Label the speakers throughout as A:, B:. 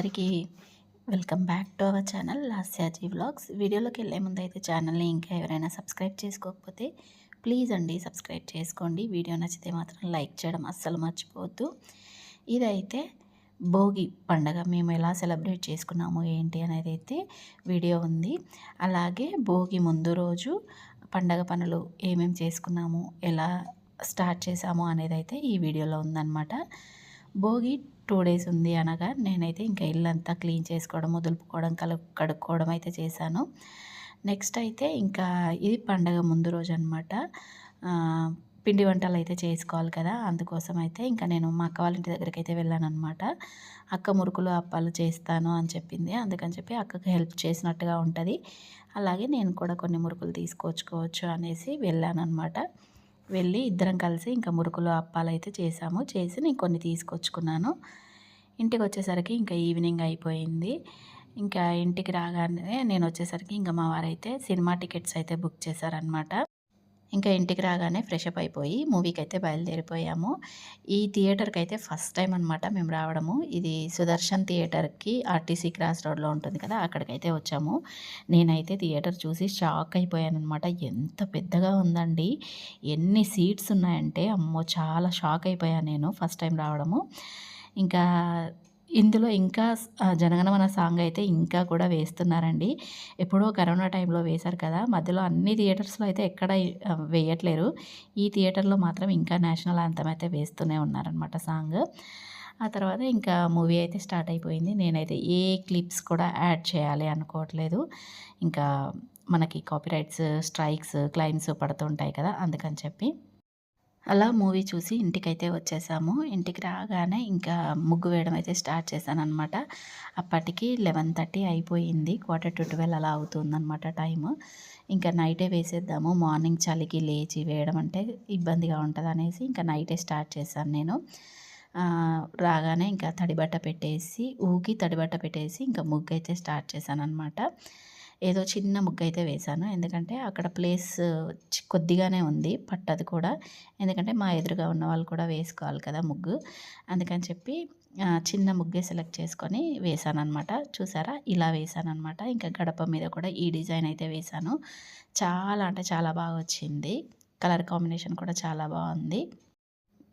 A: అందరికీ welcome back to our channel Lasya ji vlogs. వీడియోలోకి వెళ్ళే ముందు అయితే ఛానల్ని ఇంకా ఎవరైనా సబ్స్క్రైబ్ చేసుకోకపోతే ప్లీజ్ అండి సబ్స్క్రైబ్ చేసుకోండి. వీడియో నచ్చితే మాత్రం లైక్ చేయడం అస్సలు మర్చిపోవద్దు. ఇదైతే భోగి పండగ. మేము ఎలా సెలబ్రేట్ చేసుకున్నాము ఏంటి అనేది అయితే వీడియో ఉంది. అలాగే భోగి ముందు రోజు పండగ పనులు ఏమేమి చేసుకున్నాము ఎలా స్టార్ట్ చేసాము అనేది అయితే ఈ వీడియోలో ఉందన్నమాట. భోగి టూ డేస్ ఉంది అనగా నేనైతే ఇంకా ఇల్లంతా క్లీన్ చేసుకోవడం దులుపుకోవడం కలు కడుక్కోవడం అయితే చేశాను. నెక్స్ట్ అయితే ఇంకా ఇది పండగ ముందు రోజు అనమాట పిండి వంటలు అయితే చేసుకోవాలి కదా అందుకోసం అయితే ఇంకా నేను మా అక్క వాళ్ళ ఇంటి దగ్గరికి అయితే వెళ్ళాను అనమాట అక్క మురుకులు అప్పాలు చేస్తాను అని చెప్పింది. అందుకని చెప్పి అక్కకి హెల్ప్ చేసినట్టుగా ఉంటుంది. అలాగే నేను కూడా కొన్ని మురుకులు తీసుకొచ్చుకోవచ్చు అనేసి వెళ్ళాను అనమాట వెళ్ళి ఇద్దరం కలిసి ఇంకా మురుకులు అప్పాలు అయితే చేసాము. చేసి నేను కొన్ని తీసుకొచ్చుకున్నాను. ఇంటికి వచ్చేసరికి ఇంకా ఈవినింగ్ అయిపోయింది. ఇంకా ఇంటికి రాగానే నేను వచ్చేసరికి ఇంకా మా వారైతే సినిమా టికెట్స్ అయితే బుక్ చేశారనమాట ఇంకా ఇంటికి రాగానే ఫ్రెష్ అప్ అయిపోయి మూవీకి అయితే బయలుదేరిపోయాము. ఈ థియేటర్కి అయితే ఫస్ట్ టైం అనమాట మేము రావడము. ఇది సుదర్శన్ థియేటర్కి ఆర్టీసీ క్రాస్ రోడ్లో ఉంటుంది కదా అక్కడికైతే వచ్చాము. నేనైతే థియేటర్ చూసి షాక్ అయిపోయాను అనమాట ఎంత పెద్దగా ఉందండి ఎన్ని సీట్స్ ఉన్నాయంటే అమ్మో చాలా షాక్ అయిపోయాను నేను ఫస్ట్ టైం రావడము. ఇంకా ఇందులో ఇంకా జనగణమన సాంగ్ అయితే ఇంకా కూడా వేస్తున్నారండి. ఎప్పుడో కరోనా టైంలో వేశారు కదా మధ్యలో అన్ని థియేటర్స్లో అయితే ఎక్కడ వేయట్లేరు. ఈ థియేటర్లో మాత్రం ఇంకా నేషనల్ అంతం అయితే వేస్తూనే ఉన్నారనమాట సాంగ్. ఆ తర్వాత ఇంకా మూవీ అయితే స్టార్ట్ అయిపోయింది. నేనైతే ఏ క్లిప్స్ కూడా యాడ్ చేయాలి అనుకోవట్లేదు. ఇంకా మనకి కాపీరైట్స్ స్ట్రైక్స్ క్లైమ్స్ పడుతుంటాయి కదా అందుకని చెప్పి. అలా మూవీ చూసి ఇంటికైతే వచ్చేసాము. ఇంటికి రాగానే ఇంకా ముగ్గు వేయడం అయితే స్టార్ట్ చేశాను అనమాట అప్పటికి లెవెన్ థర్టీ అయిపోయింది. క్వార్టర్ టు ట్వెల్వ్ అలా అవుతుందన్నమాట టైము. ఇంకా నైటే వేసేద్దాము. మార్నింగ్ చలికి లేచి వేయడం అంటే ఇబ్బందిగా ఉంటుంది అనేసి ఇంకా నైటే స్టార్ట్ చేశాను నేను. రాగానే ఇంకా తడిబట్ట పెట్టేసి ఊకి తడిబట్ట పెట్టేసి ఇంకా ముగ్గు అయితే స్టార్ట్ చేశాను అనమాట ఏదో చిన్న ముగ్గు అయితే వేశాను. ఎందుకంటే అక్కడ ప్లేస్ కొద్దిగానే ఉంది పట్టదు కూడా. ఎందుకంటే మా ఎదురుగా ఉన్న వాళ్ళు కూడా వేసుకోవాలి కదా ముగ్గు. అందుకని చెప్పి చిన్న ముగ్గే సెలెక్ట్ చేసుకొని వేసాను అనమాట చూసారా? ఇలా వేసాను అనమాట ఇంకా గడప మీద కూడా ఈ డిజైన్ అయితే వేశాను. చాలా అంటే చాలా బాగా వచ్చింది. కలర్ కాంబినేషన్ కూడా చాలా బాగుంది.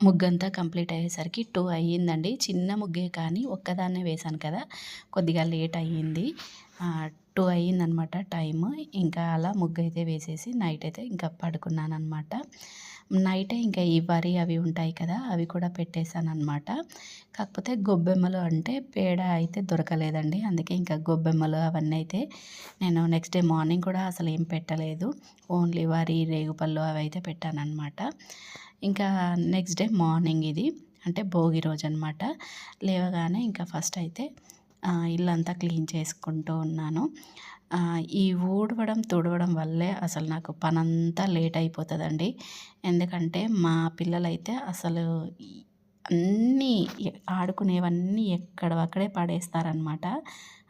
A: ముగ్గంతా కంప్లీట్ అయ్యేసరికి టూ అయ్యిందండి. చిన్న ముగ్గే కానీ ఒక్కదాన్నే వేశాను కదా. కొద్దిగా లేట్ అయ్యింది. టూ అయ్యిందనమాట టైమ్. ఇంకా అలా ముగ్గు అయితే వేసేసి నైట్ అయితే ఇంకా పడుకున్నాను అనమాట నైటే ఇంకా ఈ వరి అవి ఉంటాయి కదా అవి కూడా పెట్టేశాను అనమాట కాకపోతే గొబ్బెమ్మలు అంటే పేడ అయితే దొరకలేదండి. అందుకే ఇంకా గొబ్బెమ్మలు అవన్నీ అయితే నేను నెక్స్ట్ డే మార్నింగ్ కూడా అసలు ఏం పెట్టలేదు. ఓన్లీ వరి రేగుపళ్ళు అవి అయితే పెట్టాను అనమాట ఇంకా నెక్స్ట్ డే మార్నింగ్ ఇది అంటే భోగి రోజు అనమాట లేవగానే ఇంకా ఫస్ట్ అయితే ఇల్లంతా క్లీన్ చేసుకుంటూ ఉన్నాను. ఈ ఊడవడం తుడవడం వల్లే అసలు నాకు పనంతా లేట్ అయిపోతుందండి. ఎందుకంటే మా పిల్లలైతే అసలు అన్నీ ఆడుకునేవన్నీ ఎక్కడవక్కడే పడేస్తారనమాట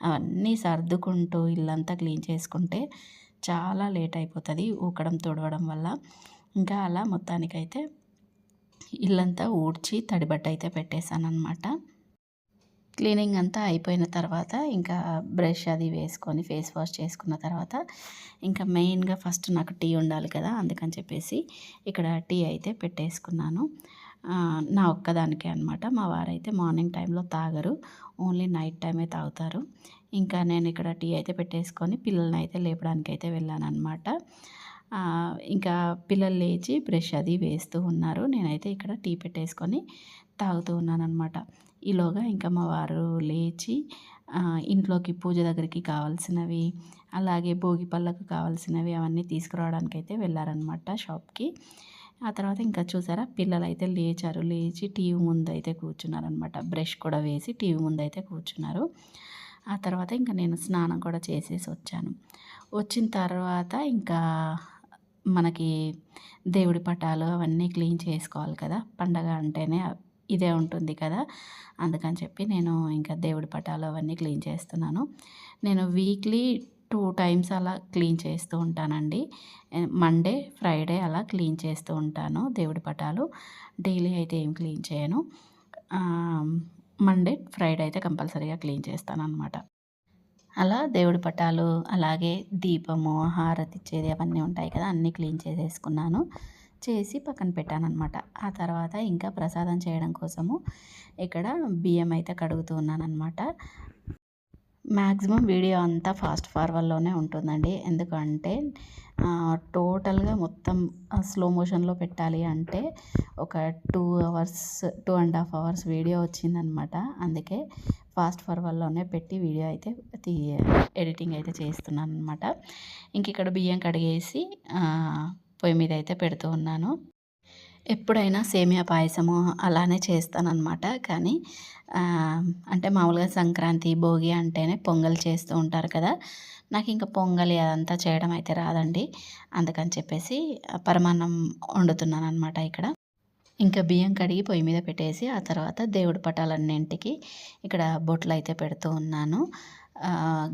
A: అవన్నీ సర్దుకుంటూ ఇల్లంతా క్లీన్ చేసుకుంటే చాలా లేట్ అయిపోతుంది ఊకడం తుడవడం వల్ల. ఇంకా అలా మొత్తానికైతే ఇల్లంతా ఊడ్చి తడిబట్ట అయితే పెట్టేశాను అనమాట క్లీనింగ్ అంతా అయిపోయిన తర్వాత ఇంకా బ్రష్ అది వేసుకొని ఫేస్ వాష్ చేసుకున్న తర్వాత ఇంకా మెయిన్గా ఫస్ట్ నాకు టీ ఉండాలి కదా అందుకని చెప్పేసి ఇక్కడ టీ అయితే పెట్టేసుకున్నాను. నా ఒక్కదానికే అనమాట మా వారైతే మార్నింగ్ టైంలో తాగరు ఓన్లీ నైట్ టైమే తాగుతారు. ఇంకా నేను ఇక్కడ టీ అయితే పెట్టేసుకొని పిల్లల్ని అయితే లేపడానికి అయితే వెళ్ళాను అనమాట ఇంకా పిల్లలు లేచి బ్రష్ అది వేస్తూ ఉన్నారు. నేనైతే ఇక్కడ టీ పెట్టేసుకొని తాగుతూ ఉన్నాను అనమాట ఈలోగా ఇంకా మా వారు లేచి ఇంట్లోకి పూజ దగ్గరికి కావాల్సినవి అలాగే భోగి పళ్ళకు కావాల్సినవి అవన్నీ తీసుకురావడానికి అయితే వెళ్ళారనమాట షాప్కి. ఆ తర్వాత ఇంకా చూసారా పిల్లలు అయితే లేచారు. లేచి టీవీ ముందు అయితే కూర్చున్నారనమాట బ్రష్ కూడా వేసి టీవీ ముందు అయితే కూర్చున్నారు. ఆ తర్వాత ఇంకా నేను స్నానం కూడా చేసేసి వచ్చాను. వచ్చిన తర్వాత ఇంకా మనకి దేవుడి పటాలు అవన్నీ క్లీన్ చేసుకోవాలి కదా పండగ అంటేనే ఇదే ఉంటుంది కదా. అందుకని చెప్పి నేను ఇంకా దేవుడి పటాలు అవన్నీ క్లీన్ చేస్తున్నాను. నేను వీక్లీ టూ టైమ్స్ అలా క్లీన్ చేస్తూ ఉంటానండి. మండే ఫ్రైడే అలా క్లీన్ చేస్తూ ఉంటాను దేవుడి పటాలు. డైలీ అయితే ఏం క్లీన్ చేయను. మండే ఫ్రైడే అయితే కంపల్సరీగా క్లీన్ చేస్తాను అనమాట అలా దేవుడి పటాలు అలాగే దీపము హారతి ఇచ్చేది అవన్నీ ఉంటాయి కదా అన్నీ క్లీన్ చేసేసుకున్నాను. చేసి పక్కన పెట్టానన్నమాట. ఆ తర్వాత ఇంకా ప్రసాదం చేయడం కోసము ఇక్కడ బియ్యం అయితే కడుగుతూ ఉన్నానమాట మ్యాక్సిమం వీడియో అంతా ఫాస్ట్ ఫార్వర్డ్లోనే ఉంటుందండి. ఎందుకంటే టోటల్గా మొత్తం స్లో మోషన్లో పెట్టాలి అంటే ఒక two hours two and half hours video వచ్చిందనమాట అందుకే ఫాస్ట్ ఫార్వర్డ్లోనే పెట్టి వీడియో అయితే ఎడిటింగ్ అయితే చేస్తున్నాను అనమాట ఇంక ఇక్కడ బియ్యం కడిగేసి పొయ్యి మీద అయితే పెడుతూ ఉన్నాను. ఎప్పుడైనా సేమియా పాయసము అలానే చేస్తానన్నమాట. కానీ అంటే మామూలుగా సంక్రాంతి భోగి అంటేనే పొంగల్ చేస్తూ ఉంటారు కదా. నాకు ఇంకా పొంగలి అదంతా చేయడం అయితే రాదండి. అందుకని చెప్పేసి పరమాన్నం వండుతున్నాను అనమాట ఇక్కడ. ఇంకా బియ్యం కడిగి పొయ్యి మీద పెట్టేసి ఆ తర్వాత దేవుడి పటాలన్నింటికి ఇక్కడ బొట్లు అయితే పెడుతూ ఉన్నాను.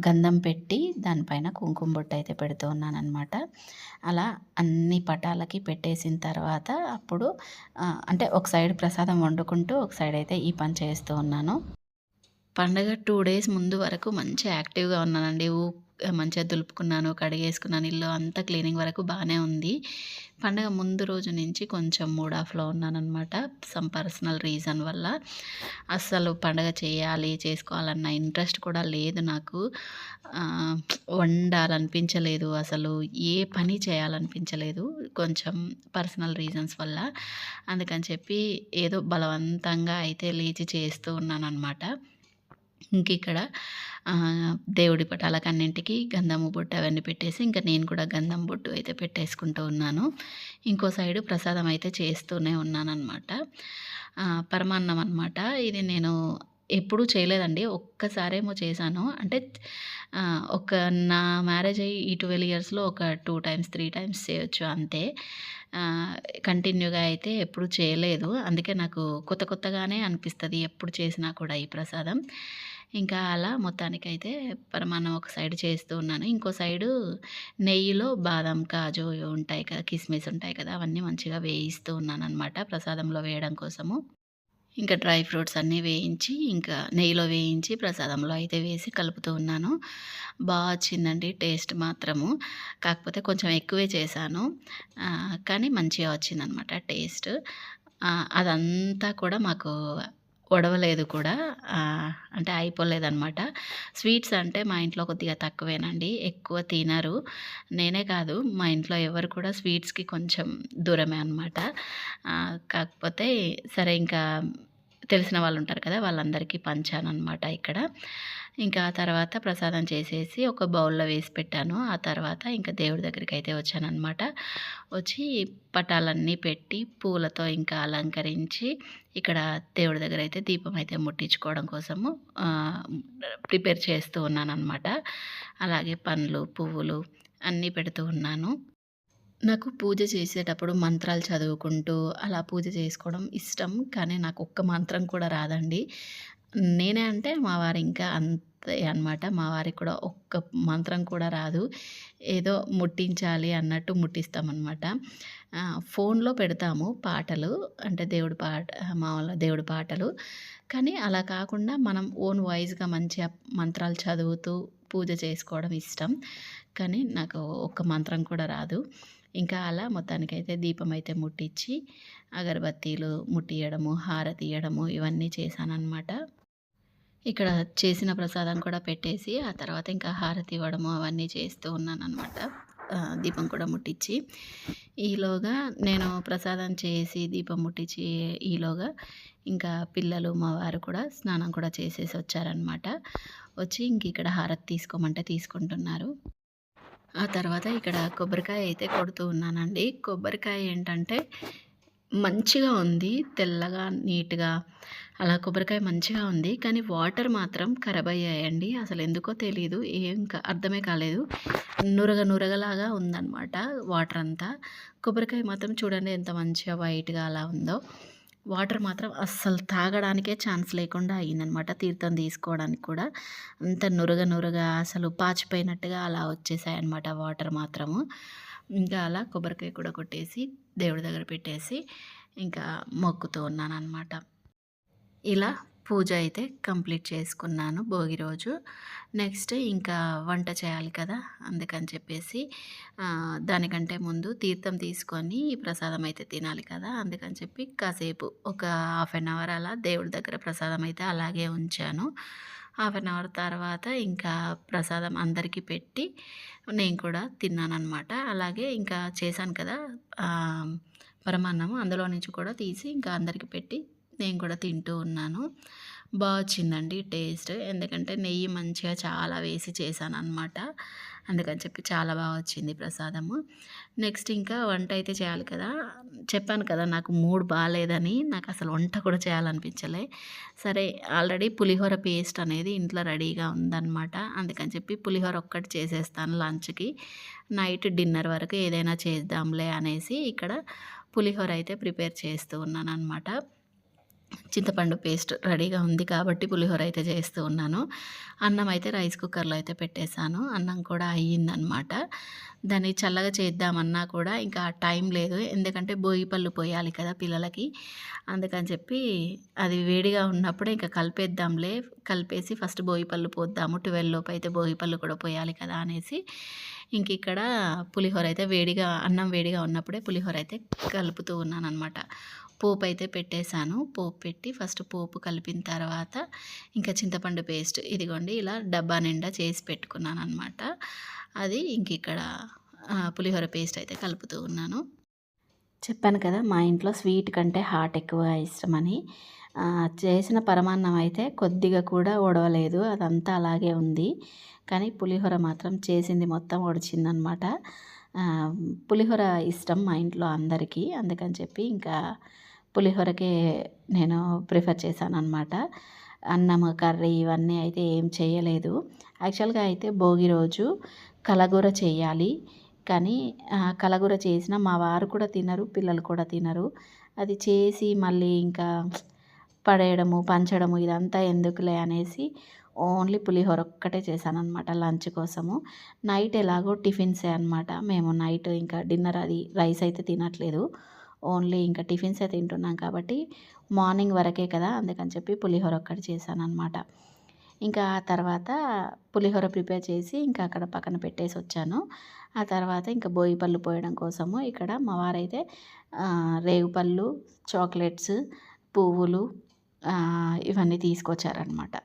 A: గంధం పెట్టి దానిపైన కుంకుమ బొట్టు అయితే పెడుతూ ఉన్నానమాట అలా అన్ని పటాలకి పెట్టేసిన తర్వాత అప్పుడు అంటే ఒక సైడ్ ప్రసాదం వండుకుంటూ ఒక సైడ్ అయితే ఈ పని చేస్తూ ఉన్నాను. పండగ టూ డేస్ ముందు వరకు మంచి యాక్టివ్గా ఉన్నానండి. మంచిగా దులుపుకున్నాను కడిగేసుకున్నాను. ఇల్లు అంతా క్లీనింగ్ వరకు బాగానే ఉంది. పండగ ముందు రోజు నుంచి కొంచెం మూడ్ ఆఫ్లో ఉన్నానమాట సమ్ పర్సనల్ రీజన్ వల్ల. అస్సలు పండగ చేయాలి చేసుకోవాలన్న ఇంట్రెస్ట్ కూడా లేదు నాకు. వండాలనిపించలేదు అసలు. ఏ పని చేయాలనిపించలేదు కొంచెం పర్సనల్ రీజన్స్ వల్ల. అందుకని చెప్పి ఏదో బలవంతంగా అయితే లేచి చేస్తూ ఉన్నానమాట ఇంక ఇక్కడ దేవుడి పటాలకు అన్నింటికి గంధము బొట్టు అవన్నీ పెట్టేసి ఇంకా నేను కూడా గంధం బొట్టు అయితే పెట్టేసుకుంటూ ఉన్నాను. ఇంకో సైడు ప్రసాదం అయితే చేస్తూనే ఉన్నానమాట పరమాన్నం అనమాట ఇది నేను ఎప్పుడూ చేయలేదండి. ఒక్కసారేమో చేశాను. అంటే ఒక నా మ్యారేజ్ అయ్యి ఈ ట్వెల్వ్ ఇయర్స్లో ఒక టూ టైమ్స్ త్రీ టైమ్స్ చేయొచ్చు అంతే. కంటిన్యూగా అయితే ఎప్పుడు చేయలేదు. అందుకే నాకు కొత్త కొత్తగానే అనిపిస్తుంది ఎప్పుడు చేసినా కూడా ఈ ప్రసాదం. ఇంకా అలా మొత్తానికైతే మనం ఒక సైడ్ చేస్తూ ఉన్నాను. ఇంకో సైడు నెయ్యిలో బాదం కాజు ఉంటాయి కదా కిస్మిస్ ఉంటాయి కదా అవన్నీ మంచిగా వేయిస్తూ ఉన్నాను అనమాట ప్రసాదంలో వేయడం కోసము. ఇంకా డ్రై ఫ్రూట్స్ అన్నీ వేయించి ఇంకా నెయ్యిలో వేయించి ప్రసాదంలో అయితే వేసి కలుపుతూ ఉన్నాను. బాగా వచ్చిందండి టేస్ట్ మాత్రము. కాకపోతే కొంచెం ఎక్కువే చేశాను. కానీ మంచిగా వచ్చిందనమాట టేస్ట్. అదంతా కూడా మాకు ఒడవలేదు కూడా. అంటే అయిపోలేదన్నమాట స్వీట్స్ అంటే మా ఇంట్లో కొద్దిగా తక్కువేనండి. ఎక్కువ తినరు. నేనే కాదు మా ఇంట్లో ఎవరు కూడా స్వీట్స్కి కొంచెం దూరమే అనమాట. కాకపోతే సరే ఇంకా తెలిసిన వాళ్ళు ఉంటారు కదా వాళ్ళందరికీ పంచాను అనమాట ఇక్కడ. ఇంకా ఆ తర్వాత ప్రసాదం చేసేసి ఒక బౌల్లో వేసి పెట్టాను. ఆ తర్వాత ఇంకా దేవుడి దగ్గరికి అయితే వచ్చానమాట వచ్చి పటాలన్నీ పెట్టి పూలతో ఇంకా అలంకరించి ఇక్కడ దేవుడి దగ్గర అయితే దీపం అయితే ముట్టించుకోవడం కోసము ప్రిపేర్ చేస్తూ ఉన్నాను అలాగే పండ్లు పువ్వులు అన్నీ పెడుతూ ఉన్నాను. నాకు పూజ చేసేటప్పుడు మంత్రాలు చదువుకుంటూ అలా పూజ చేసుకోవడం ఇష్టం కానీ నాకు ఒక్క మంత్రం కూడా రాదండి. నేనే అంటే మా వారు ఇంకా అంత అనమాట మా వారికి కూడా ఒక్క మంత్రం కూడా రాదు. ఏదో ముట్టించాలి అన్నట్టు ముట్టిస్తామన్నమాట. ఫోన్లో పెడతాము పాటలు. అంటే దేవుడి పాట మామూలుగా దేవుడి పాటలు. కానీ అలా కాకుండా మనం ఓన్ వాయిస్గా మంచిగా మంత్రాలు చదువుతూ పూజ చేసుకోవడం ఇష్టం. కానీ నాకు ఒక్క మంత్రం కూడా రాదు. ఇంకా అలా మొత్తానికైతే దీపం అయితే ముట్టించి అగరబత్తీలు ముట్టియడము హారతి ఇవ్వడము ఇవన్నీ చేశానన్నమాట. ఇక్కడ చేసిన ప్రసాదం కూడా పెట్టేసి ఆ తర్వాత ఇంకా హారతి ఇవ్వడము అవన్నీ చేస్తూ ఉన్నాను అనమాట దీపం కూడా ముట్టించి ఈలోగా నేను ప్రసాదం చేసి దీపం ముట్టించి ఈలోగా ఇంకా పిల్లలు మా వారు కూడా స్నానం కూడా చేసేసి వచ్చారనమాట వచ్చి ఇంక ఇక్కడ హారతి తీసుకోమంటే తీసుకుంటున్నారు. ఆ తర్వాత ఇక్కడ కొబ్బరికాయ అయితే కొడుతూ ఉన్నానండి. కొబ్బరికాయ ఏంటంటే మంచిగా ఉంది తెల్లగా నీట్గా అలా కొబ్బరికాయ మంచిగా ఉంది. కానీ వాటర్ మాత్రం ఖరాబ్ అయ్యాయండి. అసలు ఎందుకో తెలియదు ఏం అర్థమే కాలేదు. నురగ నురగలాగా ఉందన్నమాట వాటర్ అంతా. కొబ్బరికాయ మాత్రం చూడండి ఎంత మంచిగా వైట్గా అలా ఉందో. వాటర్ మాత్రం అస్సలు తాగడానికే ఛాన్స్ లేకుండా అయ్యిందనమాట తీర్థం తీసుకోవడానికి కూడా. అంత నురగ నురగ అసలు పాచిపోయినట్టుగా అలా వచ్చేసాయి అనమాట వాటర్ మాత్రము. ఇంకా అలా కొబ్బరికాయ కూడా కొట్టేసి దేవుడి దగ్గర పెట్టేసి ఇంకా మొక్కుతూ ఉన్నాను అనమాట ఇలా పూజ అయితే కంప్లీట్ చేసుకున్నాను భోగి రోజు. నెక్స్ట్ ఇంకా వంట చేయాలి కదా అందుకని చెప్పేసి దానికంటే ముందు తీర్థం తీసుకొని ప్రసాదం అయితే తినాలి కదా అందుకని చెప్పి కాసేపు ఒక హాఫ్ అన్ అవర్ అలా దేవుడి దగ్గర ప్రసాదం అయితే అలాగే ఉంచాను. హాఫ్ అన్ అవర్ తర్వాత ఇంకా ప్రసాదం అందరికీ పెట్టి నేను కూడా తిన్నాను అనమాట అలాగే ఇంకా చేశాను కదా పరమాన్నము అందులో నుంచి కూడా తీసి ఇంకా అందరికీ పెట్టి నేను కూడా తింటూ ఉన్నాను. బాగా వచ్చిందండి టేస్ట్. ఎందుకంటే నెయ్యి మంచిగా చాలా వేసి చేశాను అనమాట అందుకని చెప్పి చాలా బాగా వచ్చింది ప్రసాదము. నెక్స్ట్ ఇంకా వంట అయితే చేయాలి కదా. చెప్పాను కదా నాకు మూడ్ బాగాలేదని నాకు అసలు వంట కూడా చేయాలనిపించలే. సరే ఆల్రెడీ పులిహోర పేస్ట్ అనేది ఇంట్లో రెడీగా ఉందన్నమాట. అందుకని చెప్పి పులిహోర ఒక్కటి చేసేస్తాను లంచ్కి. నైట్ డిన్నర్ వరకు ఏదైనా చేద్దాంలే అనేసి ఇక్కడ పులిహోర అయితే ప్రిపేర్ చేస్తూ ఉన్నాను అనమాట చింతపండు పేస్ట్ రెడీగా ఉంది కాబట్టి పులిహోర అయితే చేస్తూ ఉన్నాను. అన్నం అయితే రైస్ కుక్కర్లో అయితే పెట్టేశాను. అన్నం కూడా అయ్యిందనమాట దాన్ని చల్లగా చేద్దామన్నా కూడా ఇంకా టైం లేదు. ఎందుకంటే బోయి పళ్ళు పోయాలి కదా పిల్లలకి. అందుకని చెప్పి అది వేడిగా ఉన్నప్పుడే ఇంకా కలిపేద్దాంలే. కలిపేసి ఫస్ట్ బోయి పళ్ళు పోద్దాము. ట్వెల్వ్ లోపు అయితే బోయి పళ్ళు కూడా పోయాలి కదా అనేసి ఇంక ఇక్కడ పులిహోర అయితే వేడిగా అన్నం వేడిగా ఉన్నప్పుడే పులిహోర అయితే కలుపుతూ ఉన్నాను అనమాట పోపు అయితే పెట్టేశాను. పోపు పెట్టి ఫస్ట్ పోపు కలిపిన తర్వాత ఇంకా చింతపండు పేస్ట్ ఇదిగోండి ఇలా డబ్బా నిండా చేసి పెట్టుకున్నాను అనమాట అది ఇంక ఇక్కడ పులిహోర పేస్ట్ అయితే కలుపుతూ ఉన్నాను. చెప్పాను కదా మా ఇంట్లో స్వీట్ కంటే హాట్ ఎక్కువ ఇష్టమని చేసిన పరమాన్నం అయితే కొద్దిగా కూడా ఒడవలేదు అదంతా అలాగే ఉంది. కానీ పులిహోర మాత్రం చేసింది మొత్తం ఒడిచిందనమాట పులిహోర ఇష్టం మా ఇంట్లో అందరికీ. అందుకని చెప్పి ఇంకా పులిహోరకే నేను ప్రిఫర్ చేశాను అనమాట అన్నము కర్రీ ఇవన్నీ అయితే ఏం చేయలేదు. యాక్చువల్గా అయితే భోగి రోజు కలగూర చేయాలి. కానీ కలగూర చేసిన మా వారు కూడా తినరు పిల్లలు కూడా తినరు. అది చేసి మళ్ళీ ఇంకా పడేయడము పంచడము ఇదంతా ఎందుకులే అనేసి ఓన్లీ పులిహోర ఒక్కటే చేశాను అనమాట లంచ్ కోసము. నైట్ ఎలాగో టిఫిన్సే అనమాట మేము నైట్ ఇంకా డిన్నర్ అది రైస్ అయితే తినట్లేదు. ఓన్లీ ఇంకా టిఫిన్సే తింటున్నాం కాబట్టి మార్నింగ్ వరకే కదా అందుకని చెప్పి పులిహోర ఒక్కటి చేశాను అనమాట ఇంకా ఆ తర్వాత పులిహోర ప్రిపేర్ చేసి ఇంకా అక్కడ పక్కన పెట్టేసి వచ్చాను. ఆ తర్వాత ఇంకా బోయి పళ్ళు పోయడం కోసము ఇక్కడ మా వారైతే ఆ, రేగుపళ్ళు చాక్లెట్స్ పువ్వులు ఇవన్నీ తీసుకొచ్చారనమాట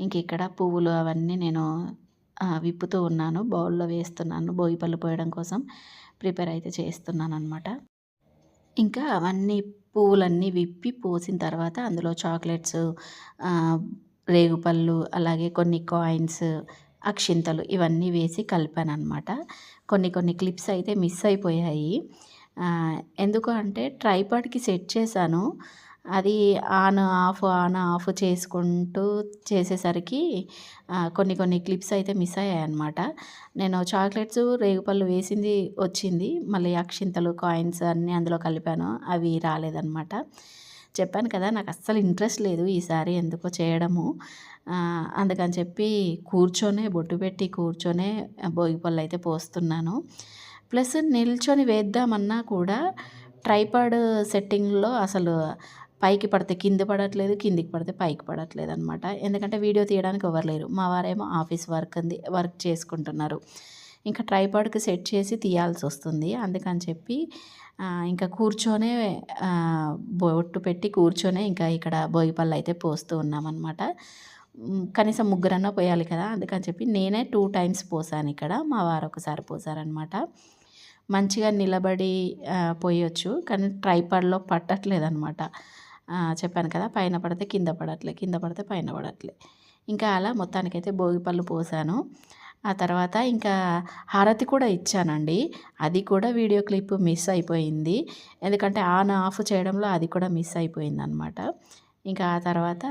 A: ఇంక ఇక్కడ పువ్వులు అవన్నీ నేను విప్పుతూ ఉన్నాను. బౌల్లో వేస్తున్నాను. బోయి పళ్ళు పోయడం కోసం ప్రిపేర్ అయితే చేస్తున్నాను అనమాట ఇంకా అవన్నీ పువ్వులన్నీ విప్పి పోసిన తర్వాత అందులో చాక్లెట్స్ రేగుపళ్ళు అలాగే కొన్ని కాయిన్స్ అక్షింతలు ఇవన్నీ వేసి కలిపాను అనమాట కొన్ని కొన్ని క్లిప్స్ అయితే మిస్ అయిపోయాయి. ఎందుకు అంటే ట్రైపాడ్కి సెట్ చేశాను. అది ఆన్ ఆఫ్ ఆన్ ఆఫ్ చేసుకుంటూ చేసేసరికి కొన్ని కొన్ని క్లిప్స్ అయితే మిస్ అయ్యాయి అనమాట నేను చాక్లెట్స్ రేగుపళ్ళు వేసింది వచ్చింది. మళ్ళీ అక్షింతలు కాయిన్స్ అన్నీ అందులో కలిపాను. అవి రాలేదన్నమాట. చెప్పాను కదా నాకు అస్సలు ఇంట్రెస్ట్ లేదు ఈసారి ఎందుకో చేయడము. అందుకని చెప్పి కూర్చొనే బొట్టు పెట్టి కూర్చొనే భోగిపళ్ళు అయితే పోస్తున్నాను. ప్లస్ నిల్చొని వేద్దామన్నా కూడా ట్రైపాడ్ సెట్టింగ్లో అసలు పైకి పడితే కింద పడట్లేదు కిందికి పడితే పైకి పడట్లేదు అనమాట ఎందుకంటే వీడియో తీయడానికి ఎవరు లేరు. మా వారేమో ఆఫీస్ వర్క్ ఉంది వర్క్ చేసుకుంటున్నారు. ఇంకా ట్రైపాడ్కి సెట్ చేసి తీయాల్సి వస్తుంది. అందుకని చెప్పి ఇంకా కూర్చొనే బొట్టు పెట్టి కూర్చొనే ఇంకా ఇక్కడ భోగిపళ్ళు అయితే పోస్తూ ఉన్నామన్నమాట. కనీసం ముగ్గురన్నా పోయాలి కదా అందుకని చెప్పి నేనే టూ టైమ్స్ పోసాను ఇక్కడ మా వారు ఒకసారి పోసారనమాట మంచిగా నిలబడి పోయొచ్చు కానీ ట్రైపాడ్లో పట్టట్లేదు అనమాట చెప్పాను కదా పైన పడితే కింద పడట్లే కింద పడితే పైన పడట్లే. ఇంకా అలా మొత్తానికైతే భోగిపళ్ళు పోసాను. ఆ తర్వాత ఇంకా హారతి కూడా ఇచ్చానండి. అది కూడా వీడియో క్లిప్ మిస్ అయిపోయింది. ఎందుకంటే ఆన్ ఆఫ్ చేయడంలో అది కూడా మిస్ అయిపోయింది అనమాట ఇంకా ఆ తర్వాత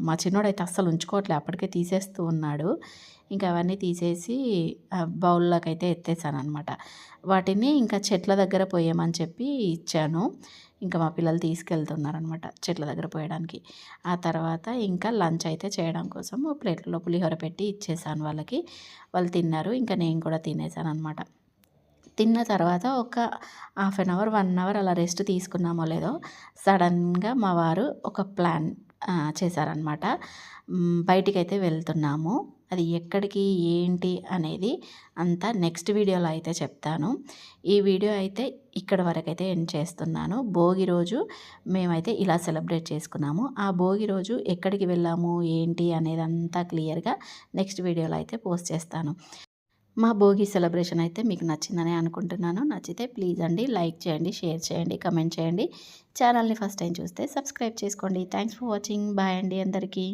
A: మా చిన్నోడైతే అస్సలు ఉంచుకోవట్లే అప్పటికే తీసేస్తూ ఉన్నాడు. ఇంకా అవన్నీ తీసేసి బౌల్లోకి అయితే ఎత్తేసాను అనమాట వాటిని ఇంకా చెట్ల దగ్గర పోయమని చెప్పి ఇచ్చాను. ఇంకా మా పిల్లలు తీసుకెళ్తున్నారనమాట చెట్ల దగ్గర పోయడానికి. ఆ తర్వాత ఇంకా లంచ్ అయితే చేయడం కోసం ప్లేట్లలో పులిహోర పెట్టి ఇచ్చేసాను వాళ్ళకి. వాళ్ళు తిన్నారు ఇంకా నేను కూడా తినేసాను అనమాట తిన్న తర్వాత ఒక half an hour one hour అలా రెస్ట్ తీసుకున్నామో లేదో సడన్గా మా వారు ఒక ప్లాన్ చేశారనమాట బయటికైతే వెళ్తున్నాము. అది ఎక్కడికి ఏంటి అనేది అంతా నెక్స్ట్ వీడియోలో అయితే చెప్తాను. ఈ వీడియో అయితే ఇక్కడ వరకైతే ఎండ్ చేస్తున్నాను. భోగి రోజు మేమైతే ఇలా సెలబ్రేట్ చేసుకున్నాము. ఆ భోగి రోజు ఎక్కడికి వెళ్ళాము ఏంటి అనేది అంతా క్లియర్గా నెక్స్ట్ వీడియోలో అయితే పోస్ట్ చేస్తాను. మా భోగి సెలబ్రేషన్ అయితే మీకు నచ్చిందని అనుకుంటున్నాను. నచ్చితే ప్లీజ్ అండి లైక్ చేయండి షేర్ చేయండి కమెంట్ చేయండి. ఛానల్ని ఫస్ట్ టైం చూస్తే సబ్స్క్రైబ్ చేసుకోండి. Thanks for watching. బాయ్ అండి అందరికీ.